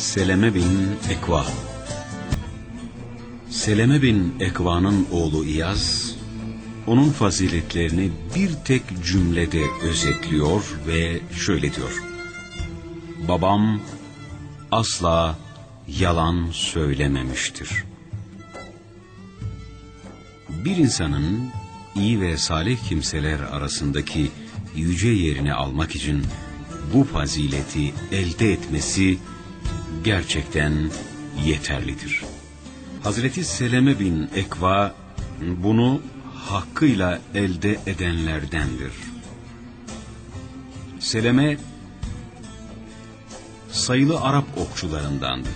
Seleme bin Ekva Seleme bin Ekva'nın oğlu İyaz, onun faziletlerini bir tek cümlede özetliyor ve şöyle diyor. Babam asla yalan söylememiştir. Bir insanın iyi ve salih kimseler arasındaki yüce yerini almak için bu fazileti elde etmesi gerçekten yeterlidir. Hazreti Seleme bin Ekva bunu hakkıyla elde edenlerdendir. Seleme sayılı Arap okçularındandı.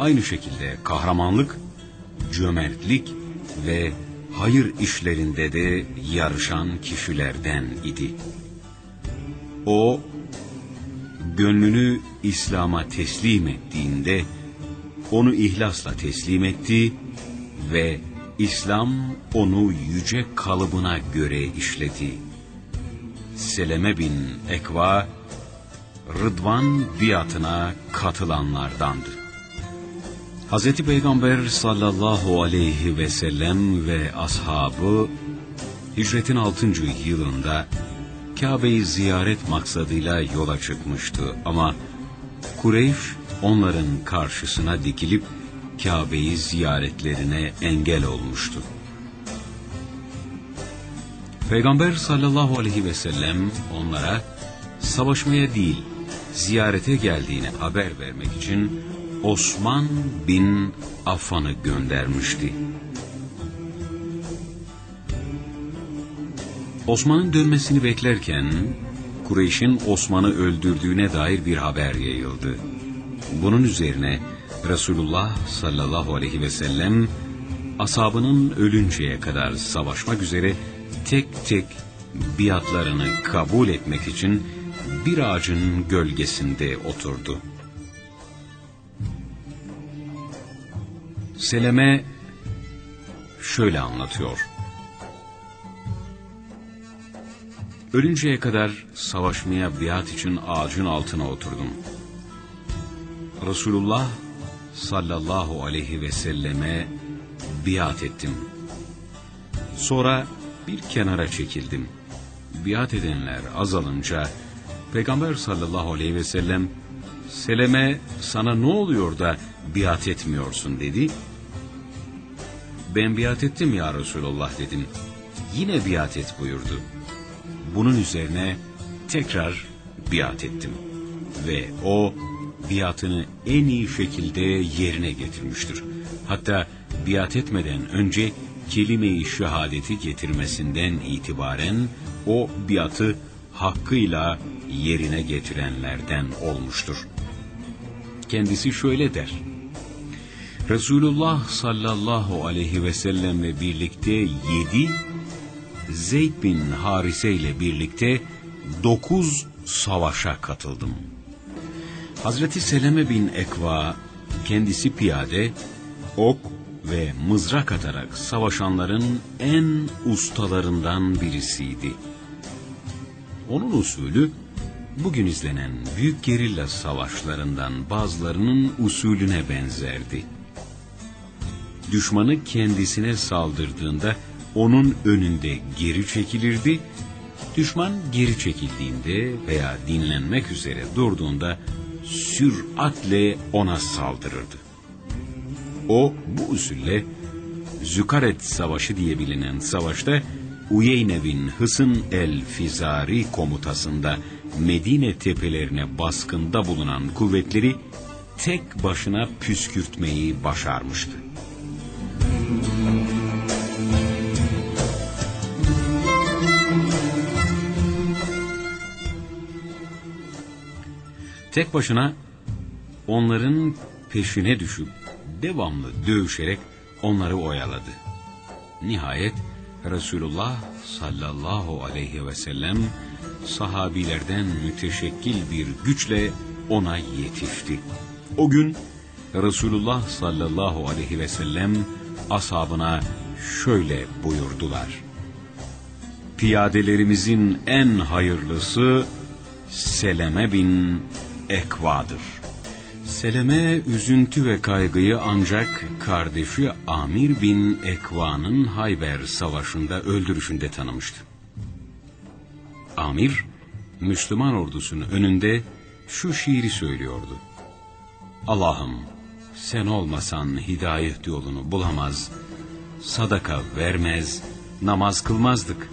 Aynı şekilde kahramanlık, cömertlik ve hayır işlerinde de yarışan kişilerden idi. O, gönlünü İslam'a teslim ettiğinde, onu ihlasla teslim etti ve İslam onu yüce kalıbına göre işledi. Seleme bin Ekva, Rıdvan biatına katılanlardandı. Hz. Peygamber sallallahu aleyhi ve sellem ve ashabı hicretin 6. yılında Kabe'yi ziyaret maksadıyla yola çıkmıştı ama Kureyş onların karşısına dikilip Kabe'yi ziyaretlerine engel olmuştu. Peygamber sallallahu aleyhi ve sellem onlara savaşmaya değil ziyarete geldiğini haber vermek için Osman bin Affan'ı göndermişti. Osman'ın dönmesini beklerken Kureyş'in Osman'ı öldürdüğüne dair bir haber yayıldı. Bunun üzerine Resulullah sallallahu aleyhi ve sellem asabının ölünceye kadar savaşmak üzere tek tek biatlarını kabul etmek için bir ağacın gölgesinde oturdu. Seleme şöyle anlatıyor. Ölünceye kadar savaşmaya biat için ağacın altına oturdum. Resulullah sallallahu aleyhi ve selleme biat ettim. Sonra bir kenara çekildim. Biat edenler azalınca Peygamber sallallahu aleyhi ve sellem Seleme sana ne oluyor da biat etmiyorsun dedi. Ben biat ettim ya Resulullah dedim. Yine biat et buyurdu. Bunun üzerine tekrar biat ettim. Ve o biatını en iyi şekilde yerine getirmiştir. Hatta biat etmeden önce kelime-i şehadeti getirmesinden itibaren o biatı hakkıyla yerine getirenlerden olmuştur. Kendisi şöyle der. Resulullah sallallahu aleyhi ve sellemle birlikte yedi, Zeyd bin Harise ile birlikte dokuz savaşa katıldım. Hazreti Seleme bin Ekva kendisi piyade, ok ve mızrak atarak savaşanların en ustalarından birisiydi. Onun usulü bugün izlenen büyük gerilla savaşlarından bazılarının usulüne benzerdi. Düşmanı kendisine saldırdığında onun önünde geri çekilirdi, düşman geri çekildiğinde veya dinlenmek üzere durduğunda süratle ona saldırırdı. O bu usulle Zükaret Savaşı diye bilinen savaşta Uyeyne bin Hısın el-Fizari komutasında Medine tepelerine baskında bulunan kuvvetleri tek başına püskürtmeyi başarmıştı. Tek başına onların peşine düşüp devamlı dövüşerek onları oyaladı. Nihayet Resulullah sallallahu aleyhi ve sellem sahabilerden müteşekkil bir güçle ona yetişti. O gün Resulullah sallallahu aleyhi ve sellem ashabına şöyle buyurdular. Piyadelerimizin en hayırlısı Seleme bin Ekva'dır. Seleme üzüntü ve kaygıyı ancak kardeşi Amir bin Ekva'nın Hayber Savaşı'nda öldürüşünde tanımıştı. Amir, Müslüman ordusunun önünde şu şiiri söylüyordu. Allah'ım sen olmasan hidayet yolunu bulamaz, sadaka vermez, namaz kılmazdık.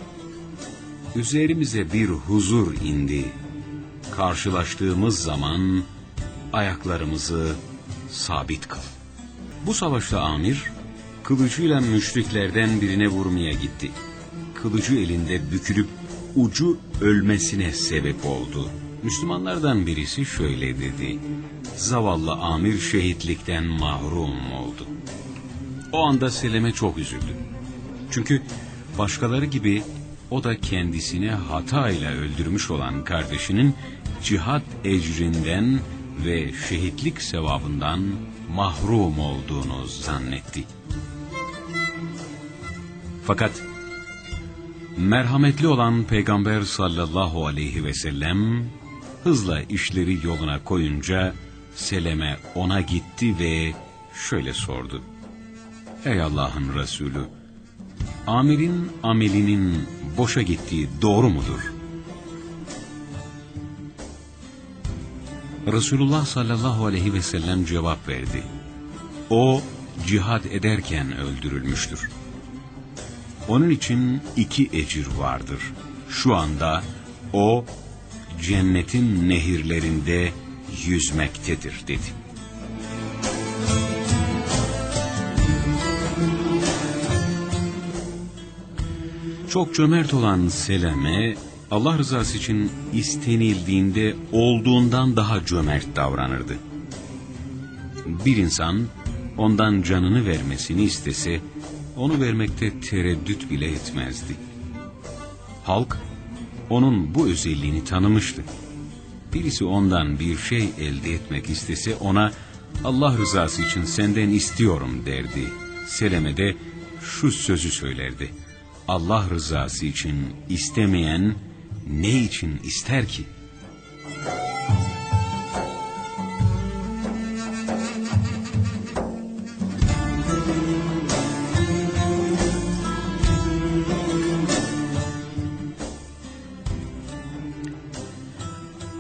Üzerimize bir huzur indi. Karşılaştığımız zaman ayaklarımızı sabit kıl. Bu savaşta Amir, kılıcıyla müşriklerden birine vurmaya gitti. Kılıcı elinde bükülüp ucu ölmesine sebep oldu. Müslümanlardan birisi şöyle dedi. Zavallı Amir şehitlikten mahrum oldu. O anda Seleme çok üzüldü. Çünkü başkaları gibi o da kendisini hatayla öldürmüş olan kardeşinin cihat ecrinden ve şehitlik sevabından mahrum olduğunu zannetti. Fakat merhametli olan Peygamber sallallahu aleyhi ve sellem hızla işleri yoluna koyunca Seleme ona gitti ve şöyle sordu. Ey Allah'ın Resulü, Amir'in amelinin boşa gittiği doğru mudur? Resulullah sallallahu aleyhi ve sellem cevap verdi. O cihad ederken öldürülmüştür. Onun için iki ecir vardır. Şu anda o cennetin nehirlerinde yüzmektedir dedi. Çok cömert olan Seleme, Allah rızası için istenildiğinde olduğundan daha cömert davranırdı. Bir insan ondan canını vermesini istese, onu vermekte tereddüt bile etmezdi. Halk, onun bu özelliğini tanımıştı. Birisi ondan bir şey elde etmek istese ona Allah rızası için senden istiyorum derdi. Seleme de şu sözü söylerdi. Allah rızası için istemeyen ne için ister ki?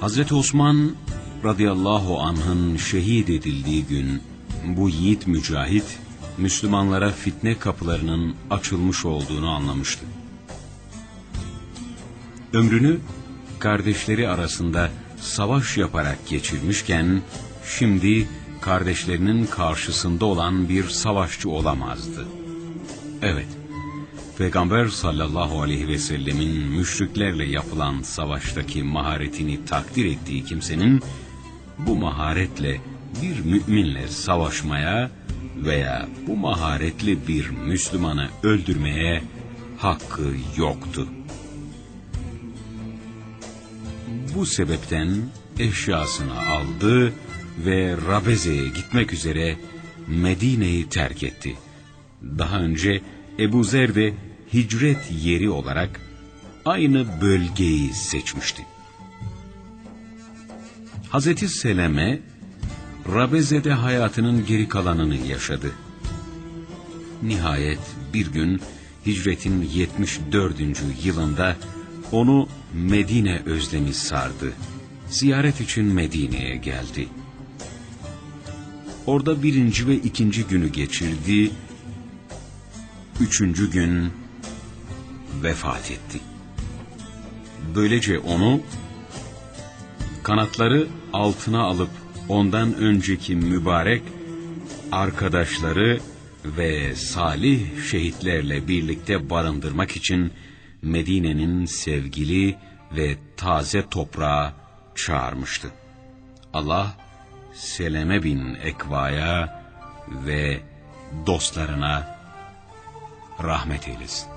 Hazreti Osman radıyallahu anh'ın şehit edildiği gün bu yiğit mücahit Müslümanlara fitne kapılarının açılmış olduğunu anlamıştı. Ömrünü kardeşleri arasında savaş yaparak geçirmişken şimdi kardeşlerinin karşısında olan bir savaşçı olamazdı. Evet, Peygamber sallallahu aleyhi ve sellemin müşriklerle yapılan savaştaki maharetini takdir ettiği kimsenin bu maharetle bir müminle savaşmaya veya bu maharetli bir Müslümanı öldürmeye hakkı yoktu. Bu sebepten eşyasını aldı ve Rabeze'ye gitmek üzere Medine'yi terk etti. Daha önce Ebu Zer de hicret yeri olarak aynı bölgeyi seçmişti. Hazreti Seleme, Rabeze'de hayatının geri kalanını yaşadı. Nihayet bir gün hicretin 74. yılında onu Medine özlemi sardı. Ziyaret için Medine'ye geldi. Orada birinci ve ikinci günü geçirdi. Üçüncü gün vefat etti. Böylece onu kanatları altına alıp ondan önceki mübarek arkadaşları ve salih şehitlerle birlikte barındırmak için Medine'nin sevgili ve taze toprağa çağırmıştı. Allah Seleme bin Ekva'ya ve dostlarına rahmet eylesin.